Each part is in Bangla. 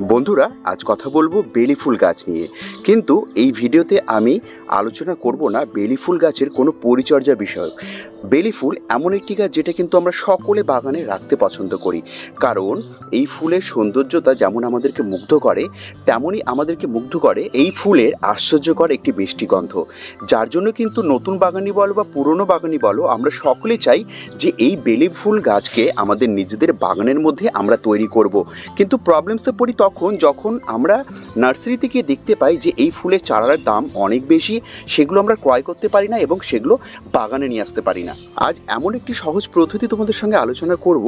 বন্ধুরা, আজ কথা বলব বেলি ফুল গাছ নিয়ে। কিন্তু এই ভিডিওতে আমি আলোচনা করব না বেলি ফুল গাছের কোনো পরিচর্যা বিষয়ক। বেলি ফুল এমন একটি গাছ যেটা কিন্তু আমরা সকলে বাগানে রাখতে পছন্দ করি। কারণ এই ফুলের সৌন্দর্যতা যেমন আমাদেরকে মুগ্ধ করে, তেমনই আমাদেরকে মুগ্ধ করে এই ফুলের আশ্চর্যকর একটি মিষ্টি গন্ধ। যার জন্য কিন্তু নতুন বাগানি বলো বা পুরনো বাগানি বলো আমরা সকলে চাই যে এই বেলি ফুল গাছকে আমাদের নিজেদের বাগানের মধ্যে আমরা তৈরি করব। কিন্তু প্রবলেমসে পড়ি তখন যখন আমরা নার্সারিতে গিয়ে দেখতে পাই যে এই ফুলের চারার দাম অনেক বেশি, সেগুলো আমরা ক্রয় করতে পারি না এবং সেগুলো বাগানে নিয়ে আসতে পারি না। আজ এমন একটি সহজ পদ্ধতি তোমাদের সঙ্গে আলোচনা করব,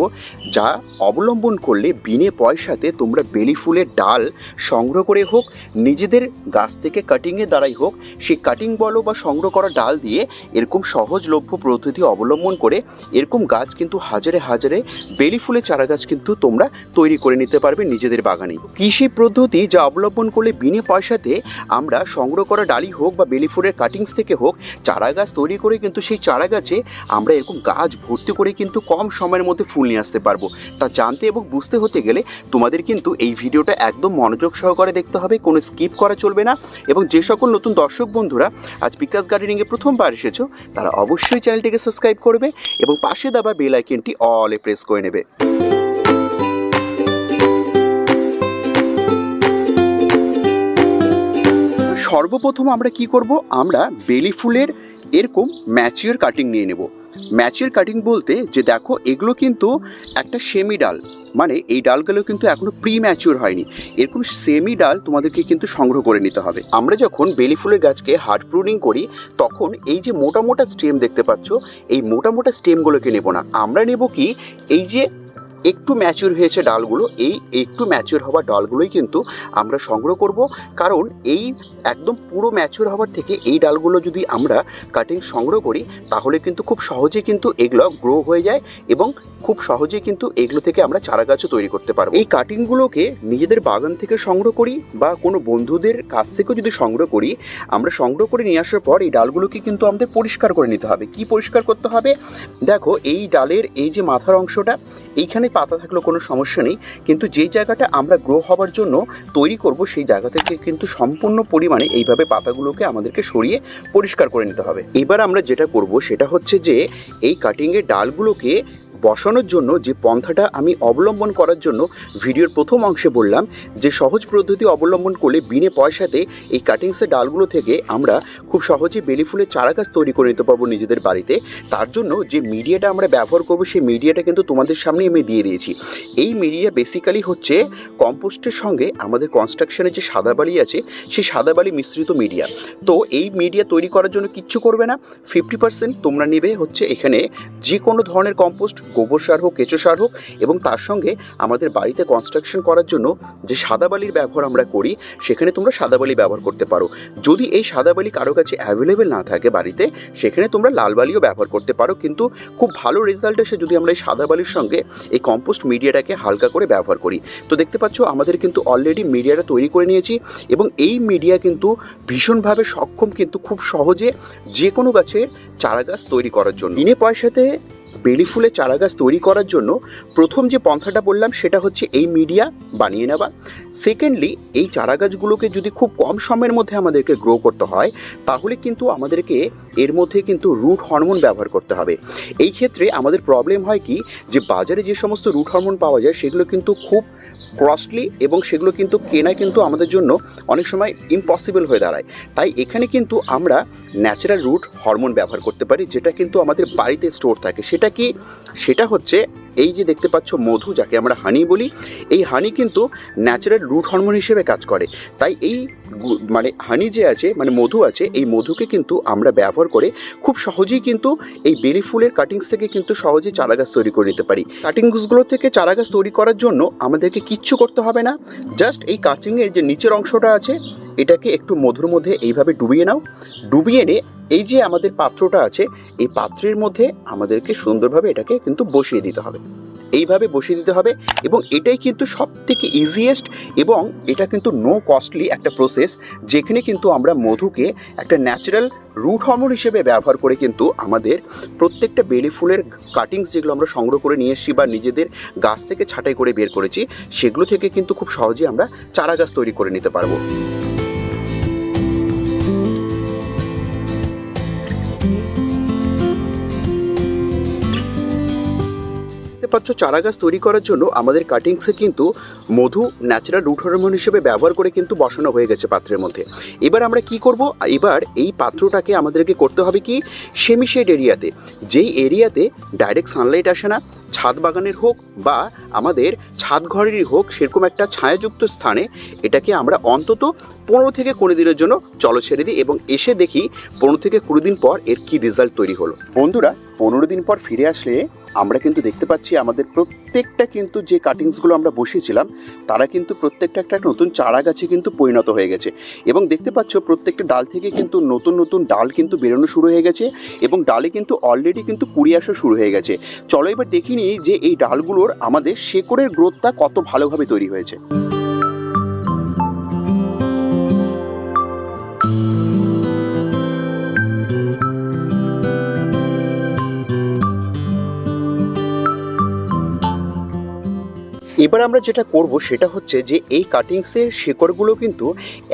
যা অবলম্বন করলে বিনে পয়সাতে তোমরা বেলি ফুলের ডাল সংগ্রহ করে হোক, নিজেদের গাছ থেকে কাটিংয়ের দ্বারাই হোক, সেই কাটিং বলো বা সংগ্রহ করা ডাল দিয়ে এরকম সহজলভ্য পদ্ধতি অবলম্বন করে এরকম গাছ কিন্তু হাজারে হাজারে বেলি ফুলের চারা গাছ কিন্তু তোমরা তৈরি করে নিতে পারবে নিজেদের বাগানে। কৃষি পদ্ধতি যা অবলম্বন করলে বিনে পয়সাতে আমরা সংগ্রহ করা ডালি হোক বা বেলি ফুলের কাটিংস থেকে হোক, চারা গাছ তৈরি করে কিন্তু সেই চারা গাছে আমরা এরকম গাছ ভর্তি করে কিন্তু কম সময়ের মধ্যে ফুল নিয়ে আসতে পারব। তা জানতে এবং বুঝতে হতে গেলে তোমাদের কিন্তু এই ভিডিওটা একদম মনোযোগ সহকারে দেখতে হবে, কোনো স্কিপ করা চলবে না এবং যে সকল নতুন দর্শক বন্ধুরা আজ বিকাশ গার্ডেনিংয়ে প্রথমবার এসেছ, তারা অবশ্যই চ্যানেলটিকে সাবস্ক্রাইব করবে এবং পাশে দেওয়া বেল আইকনটি অলে প্রেস করে নেবে। সর্বপ্রথম আমরা কি করব? আমরা বেলি ফুলের এরকম ম্যাচিওর কাটিং নিয়ে নেব। ম্যাচিওর কাটিং বলতে যে দেখো, এগুলো কিন্তু একটা সেমি ডাল। মানে এই ডালগুলো কিন্তু এখনও প্রি ম্যাচিওর হয়নি। এরকম সেমি ডাল তোমাদেরকে কিন্তু সংগ্রহ করে নিতে হবে। আমরা যখন বেলি ফুলের গাছকে হার্ড প্রুনিং করি, তখন এই যে মোটা মোটা স্টেম দেখতে পাচ্ছ, এই মোটা মোটা স্টেমগুলোকে নেব না। আমরা নেব কি, এই যে একটু ম্যাচিওর হয়েছে ডালগুলো, এই একটু ম্যাচিওর হওয়া ডালগুলোই কিন্তু আমরা সংগ্রহ করব। কারণ এই একদম পুরো ম্যাচিওর হওয়ার থেকে এই ডালগুলো যদি আমরা কাটিং সংগ্রহ করি, তাহলে কিন্তু খুব সহজে কিন্তু এগুলো গ্রো হয়ে যায় এবং খুব সহজে কিন্তু এগুলো থেকে আমরা চারা গাছও তৈরি করতে পারব। এই কাটিংগুলোকে নিজেদের বাগান থেকে সংগ্রহ করি বা কোনো বন্ধুদের কাছ থেকেও যদি সংগ্রহ করি, আমরা সংগ্রহ করে নিয়ে আসার পর এই ডালগুলোকে কিন্তু আমাদের পরিষ্কার করে নিতে হবে। কি পরিষ্কার করতে হবে? দেখো, এই ডালের এই যে মাথার অংশটা, এইখানে পাতা থাকলেও কোনো সমস্যা নেই, কিন্তু যেই জায়গাটা আমরা গ্রো হওয়ার জন্য তৈরি করব সেই জায়গা থেকে কিন্তু সম্পূর্ণ পরিমাণে এইভাবে পাতাগুলোকে আমাদেরকে সরিয়ে পরিষ্কার করে নিতে হবে। এবার আমরা যেটা করব সেটা হচ্ছে যে এই কাটিংয়ের ডালগুলোকে বসানোর জন্য যে পন্থাটা আমি অবলম্বন করার জন্য ভিডিওর প্রথম অংশে বললাম, যে সহজ পদ্ধতি অবলম্বন করলে বিনে পয়সাতে এই কাটিংসের ডালগুলো থেকে আমরা খুব সহজে বেলি ফুলের চারা গাছ তৈরি করে নিতে পারব নিজেদের বাড়িতে। তার জন্য যে মিডিয়াটা আমরা ব্যবহার করব, সেই মিডিয়াটা কিন্তু তোমাদের সামনে আমি দিয়ে দিয়েছি। এই মিডিয়া বেসিক্যালি হচ্ছে কম্পোস্টের সঙ্গে আমাদের কনস্ট্রাকশনের যে সাদা বালি আছে, সেই সাদা বালি মিশ্রিত মিডিয়া। তো এই মিডিয়া তৈরি করার জন্য কিচ্ছু করবে না। ফিফটি পার্সেন্ট তোমরা নেবে হচ্ছে এখানে যে কোনো ধরনের কম্পোস্ট গোবর সার হোক, কেঁচো সার হোক এবং তার সঙ্গে আমাদের বাড়িতে কনস্ট্রাকশন করার জন্য যে সাদা বালির ব্যবহার আমরা করি, সেখানে তোমরা সাদা বালি ব্যবহার করতে পারো। যদি এই সাদা বালি কারও কাছে অ্যাভেলেবেল না থাকে বাড়িতে, সেখানে তোমরা লাল বালিও ব্যবহার করতে পারো। কিন্তু খুব ভালো রেজাল্ট এসে যদি আমরা এই সাদা বালির সঙ্গে এই কম্পোস্ট মিডিয়াটাকে হালকা করে ব্যবহার করি। তো দেখতে পাচ্ছ, আমাদের কিন্তু অলরেডি মিডিয়াটা তৈরি করে নিয়েছি এবং এই মিডিয়া কিন্তু ভীষণভাবে সক্ষম কিন্তু খুব সহজে যে কোনো গাছের চারা গাছ তৈরি করার জন্য। বিনে পয়সাতে বেলি ফুলের চারা গাছ তৈরি করার জন্য প্রথম যে পন্থাটা বললাম সেটা হচ্ছে এই মিডিয়া বানিয়ে নেওয়া। সেকেন্ডলি এই চারা গাছগুলোকে যদি খুব কম সময়ের মধ্যে আমাদেরকে গ্রো করতে হয়, তাহলে কিন্তু আমাদেরকে এর মধ্যে কিন্তু রুট হরমোন ব্যবহার করতে হবে। এই ক্ষেত্রে আমাদের প্রবলেম হয় কি, যে বাজারে যে সমস্ত রুট হরমোন পাওয়া যায়, সেগুলো কিন্তু খুব কস্টলি এবং সেগুলো কিন্তু কেনা কিন্তু আমাদের জন্য অনেক সময় ইম্পসিবল হয়ে দাঁড়ায়। তাই এখানে কিন্তু আমরা ন্যাচারাল রুট হরমোন ব্যবহার করতে পারি, যেটা কিন্তু আমাদের বাড়িতে স্টোর থাকে। সেটা কি? সেটা হচ্ছে এই যে দেখতে পাচ্ছ মধু, যাকে আমরা হানি বলি, এই হানি কিন্তু ন্যাচারাল রুট হরমোন হিসেবে কাজ করে। তাই এই মানে হানি যে আছে মানে মধু আছে, এই মধুকে কিন্তু আমরা ব্যবহার করে খুব সহজেই কিন্তু এই বেলি ফুলের কাটিংস থেকে কিন্তু সহজেই চারা গাছ তৈরি করে নিতে পারি। কাটিংসগুলো থেকে চারা গাছ তৈরি করার জন্য আমাদেরকে কিচ্ছু করতে হবে না। জাস্ট এই কাটিংয়ের যে নিচের অংশটা আছে, এটাকে একটু মধুর মধ্যে এইভাবে ডুবিয়ে নাও। ডুবিয়ে নিয়ে এই যে আমাদের পাত্রটা আছে, এই পাত্রের মধ্যে আমাদেরকে সুন্দরভাবে এটাকে কিন্তু বসিয়ে দিতে হবে। এইভাবে বসিয়ে দিতে হবে এবং এটাই কিন্তু সব থেকে ইজিয়েস্ট এবং এটা কিন্তু নো কস্টলি একটা প্রসেস যেখানে কিন্তু আমরা মধুকে একটা ন্যাচারাল রুট হরমোন হিসেবে ব্যবহার করে কিন্তু আমাদের প্রত্যেকটা বেলি ফুলের কাটিংস যেগুলো আমরা সংগ্রহ করে নিয়ে এসেছি বা নিজেদের গাছ থেকে ছাঁটাই করে বের করেছি, সেগুলো থেকে কিন্তু খুব সহজেই আমরা চারা গাছ তৈরি করে নিতে পারব। পাচ্ছ চারা গাছ তৈরি করার জন্য আমাদের কাটিংসে কিন্তু মধু ন্যাচারাল রুট হরমোন হিসেবে ব্যবহার করে কিন্তু বসানো হয়ে গেছে পাত্রের মধ্যে। এবার আমরা কি করব? এবার এই পাত্রটাকে আমাদেরকে করতে হবে কি? সেমিশেড এরিয়াতে যেই এরিয়াতে ডাইরেক্ট সানলাইট আসে না ছাদ বাগানের হোক বা আমাদের ছাদ ঘরেরই হোক, সেরকম একটা ছায়াযুক্ত স্থানে এটাকে আমরা অন্তত পনেরো থেকে কুড়ি দিনের জন্য চলো ছেড়ে দিই এবং এসে দেখি পনেরো থেকে কুড়ি দিন পর এর কি রেজাল্ট তৈরি হলো। বন্ধুরা, পনেরো দিন পর ফিরে আসলে আমরা কিন্তু দেখতে পাচ্ছি আমাদের প্রত্যেকটা কিন্তু যে কাটিংসগুলো আমরা বসিয়েছিলাম, তারা কিন্তু প্রত্যেকটা একটা নতুন চারা গাছে কিন্তু পরিণত হয়ে গেছে। এবং দেখতে পাচ্ছ প্রত্যেকটা ডাল থেকে কিন্তু নতুন নতুন ডাল কিন্তু বেরোনো শুরু হয়ে গেছে এবং ডালে কিন্তু অলরেডি কিন্তু কুড়ি আসা শুরু হয়ে গেছে। চলো এবার দেখি নিই যে এই ডালগুলোর আমাদের শেকড়ের গ্রোথটা কত ভালোভাবে তৈরি হয়েছে। এবার আমরা যেটা করব সেটা হচ্ছে যে এই কাটিংসের শেকড়গুলো কিন্তু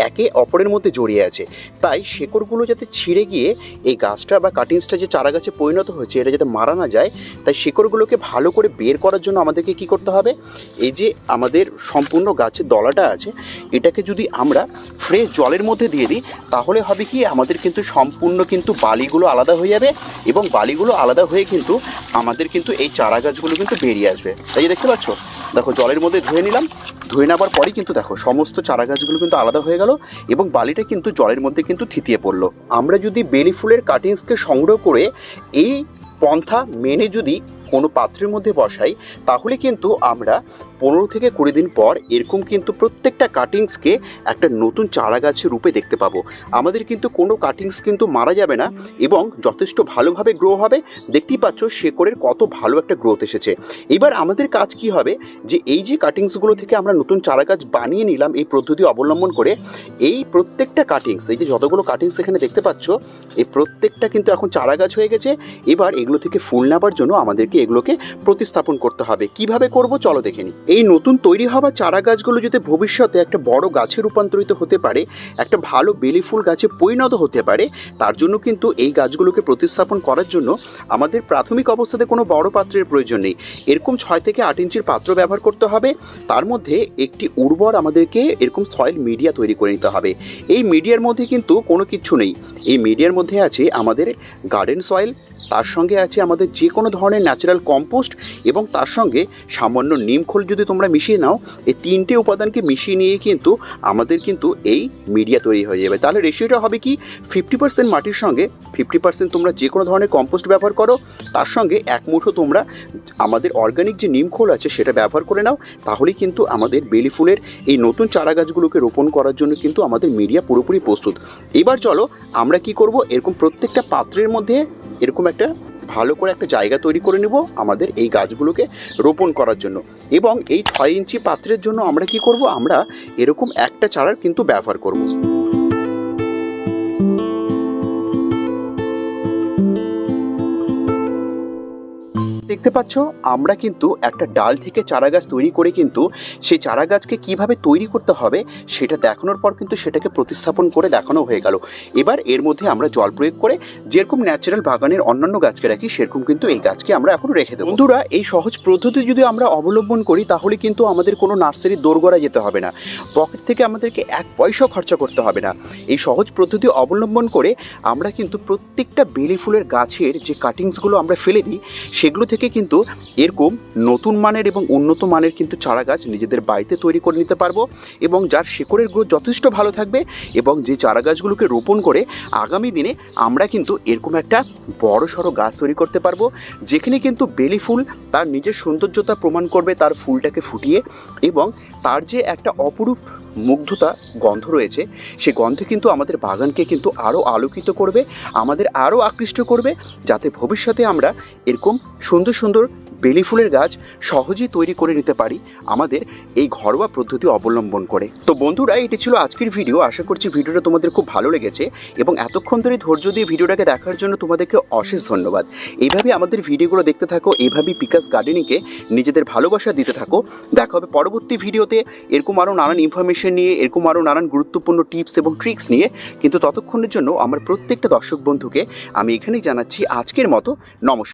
একে অপরের মধ্যে জড়িয়ে আছে। তাই শেকড়গুলো যাতে ছিঁড়ে গিয়ে এই গাছটা বা কাটিংসটা যে চারা গাছে পরিণত হয়েছে, এটা যাতে মারা না যায়, তাই শেকড়গুলোকে ভালো করে বের করার জন্য আমাদেরকে কি করতে হবে? এই যে আমাদের সম্পূর্ণ গাছের দলাটা আছে, এটাকে যদি আমরা ফ্রেশ জলের মধ্যে দিয়ে দিই, তাহলে হবে কি, আমাদের কিন্তু সম্পূর্ণ কিন্তু বালিগুলো আলাদা হয়ে যাবে এবং বালিগুলো আলাদা হয়ে কিন্তু আমাদের কিন্তু এই চারা গাছগুলো কিন্তু বেরিয়ে আসবে। তাই দেখতে পাচ্ছ? দেখো, জলের মধ্যে ধুয়ে নিলাম। ধুয়ে নেওয়ার পরই কিন্তু দেখো, সমস্ত চারা গাছগুলো কিন্তু আলাদা হয়ে গেল এবং বালিটা কিন্তু জলের মধ্যে কিন্তু থিতিয়ে পড়ল। আমরা যদি বেলি ফুলের কাটিংসকে সংগ্রহ করে এই পন্থা মেনে যদি কোনো পাত্রের মধ্যে বসাই, তাহলে কিন্তু আমরা পনেরো থেকে কুড়ি দিন পর এরকম কিন্তু প্রত্যেকটা কাটিংসকে একটা নতুন চারা গাছের রূপে দেখতে পাবো। আমাদের কিন্তু কোনো কাটিংস কিন্তু মারা যাবে না এবং যথেষ্ট ভালোভাবে গ্রো হবে। দেখতেই পাচ্ছ শেকড়ের কত ভালো একটা গ্রোথ এসেছে। এবার আমাদের কাজ কি হবে? যে এই যে কাটিংসগুলো থেকে আমরা নতুন চারা গাছ বানিয়ে নিলাম এই পদ্ধতি অবলম্বন করে, এই প্রত্যেকটা কাটিংস এই যে যতগুলো কাটিংস এখানে দেখতে পাচ্ছ, এই প্রত্যেকটা কিন্তু এখন চারা গাছ হয়ে গেছে। এবার এগুলো থেকে ফুল নেবার জন্য আমাদেরকে এগুলোকে প্রতিস্থাপন করতে হবে। কীভাবে করব? চলো দেখে নিই। এই নতুন তৈরি হওয়া চারা গাছগুলো যদি ভবিষ্যতে একটা বড় গাছে রূপান্তরিত হতে পারে, একটা ভালো বেলি ফুল গাছে পরিণত হতে পারে, তার জন্য কিন্তু এই গাছগুলোকে প্রতিস্থাপন করার জন্য আমাদের প্রাথমিক অবস্থাতে কোনো বড় পাত্রের প্রয়োজন নেই। এরকম ছয় থেকে আট ইঞ্চির পাত্র ব্যবহার করতে হবে। তার মধ্যে একটি উর্বর আমাদেরকে এরকম সয়েল মিডিয়া তৈরি করে নিতে হবে। এই মিডিয়ার মধ্যে কিন্তু কোনো কিছু নেই। এই মিডিয়ার মধ্যে আছে আমাদের গার্ডেন সয়েল তার সঙ্গে আছে আমাদের যে কোনো ধরনের ন্যাচারাল কম্পোস্ট এবং তার সঙ্গে সামান্য নিমখোল যদি তোমরা মিশিয়ে নাও, এই তিনটে উপাদানকে মিশিয়ে নিয়ে কিন্তু আমাদের কিন্তু এই মিডিয়া তৈরি হয়ে যাবে। তাহলে রেশিওটা হবে কি? ফিফটি পার্সেন্ট মাটির সঙ্গে ফিফটি পার্সেন্ট তোমরা যে কোনো ধরনের কম্পোস্ট ব্যবহার করো, তার সঙ্গে এক মুঠো তোমরা আমাদের অর্গানিক যে নিমখোল আছে সেটা ব্যবহার করে নাও তাহলেই কিন্তু আমাদের বেলি ফুলের এই নতুন চারা গাছগুলোকে রোপণ করার জন্য কিন্তু আমাদের মিডিয়া পুরোপুরি প্রস্তুত। এবার চলো আমরা কি করব? এরকম প্রত্যেকটা পাত্রের মধ্যে এরকম একটা ভালো করে একটা জায়গা তৈরি করে নেব আমাদের এই গাছগুলোকে রোপণ করার জন্য। এবং এই ছয় ইঞ্চি পাত্রের জন্য আমরা কি করব? আমরা এরকম একটা চারার কিন্তু ব্যবহার করব। দেখতে পাচ্ছ? আমরা কিন্তু একটা ডাল থেকে চারা গাছ তৈরি করে কিন্তু সেই চারা গাছকে কীভাবে তৈরি করতে হবে সেটা দেখানোর পর কিন্তু সেটাকে প্রতিস্থাপন করে দেখানো হয়ে গেল। এবার এর মধ্যে আমরা জল প্রয়োগ করে যেরকম ন্যাচারাল বাগানের অন্যান্য গাছকে রাখি, সেরকম কিন্তু এই গাছকে আমরা এখন রেখে দেবো। বন্ধুরা, এই সহজ পদ্ধতি যদি আমরা অবলম্বন করি, তাহলে কিন্তু আমাদের কোনো নার্সারির দোরগড়া যেতে হবে না। পকেট থেকে আমাদেরকে এক পয়সাও খরচা করতে হবে না। এই সহজ পদ্ধতি অবলম্বন করে আমরা কিন্তু প্রত্যেকটা বেলি ফুলের গাছের যে কাটিংসগুলো আমরা ফেলে দিই, সেগুলো থেকে কিন্তু এরকম নতুন মানের এবং উন্নত মানের কিন্তু চারা গাছ নিজেদের বাড়িতে তৈরি করে নিতে পারব এবং যার শেকড়ের গ্রোথ যথেষ্ট ভালো থাকবে এবং যে চারা গাছগুলোকে রোপণ করে আগামী দিনে আমরা কিন্তু এরকম একটা বড় সড়ো গাছ তৈরি করতে পারব, যেখানে কিন্তু বেলি ফুল তার নিজের সৌন্দর্যতা প্রমাণ করবে, তার ফুলটাকে ফুটিয়ে এবং তার যে একটা অপরূপ মুগ্ধতা গন্ধ রয়েছে, সে গন্ধে কিন্তু আমাদের বাগানকে কিন্তু আরও আলোকিত করবে, আমাদের আরও আকৃষ্ট করবে, যাতে ভবিষ্যতে আমরা এরকম সুন্দর সুন্দর বেলি ফুলের গাছ সহজেই তৈরি করে নিতে পারি আমাদের এই ঘরোয়া পদ্ধতি অবলম্বন করে। তো বন্ধুরা, এটি ছিল আজকের ভিডিও। আশা করছি ভিডিওটা তোমাদের খুব ভালো লেগেছে এবং এতক্ষণ ধরে ধৈর্য দিয়ে ভিডিওটাকে দেখার জন্য তোমাদেরকে অশেষ ধন্যবাদ। এইভাবে আমাদের ভিডিওগুলো দেখতে থাকো, এইভাবেই পিকাস গার্ডেনিংকে নিজেদের ভালোবাসা দিতে থাকো। দেখা হবে পরবর্তী ভিডিওতে। এরকম আরও নানান ইনফরমেশন নিয়ে, এরকম আরও নানান গুরুত্বপূর্ণ টিপস এবং ট্রিক্স নিয়ে। কিন্তু ততক্ষণের জন্য আমার প্রত্যেকটা দর্শক বন্ধুকে আমি এখানেই জানাচ্ছি আজকের মতো। নমস্কার।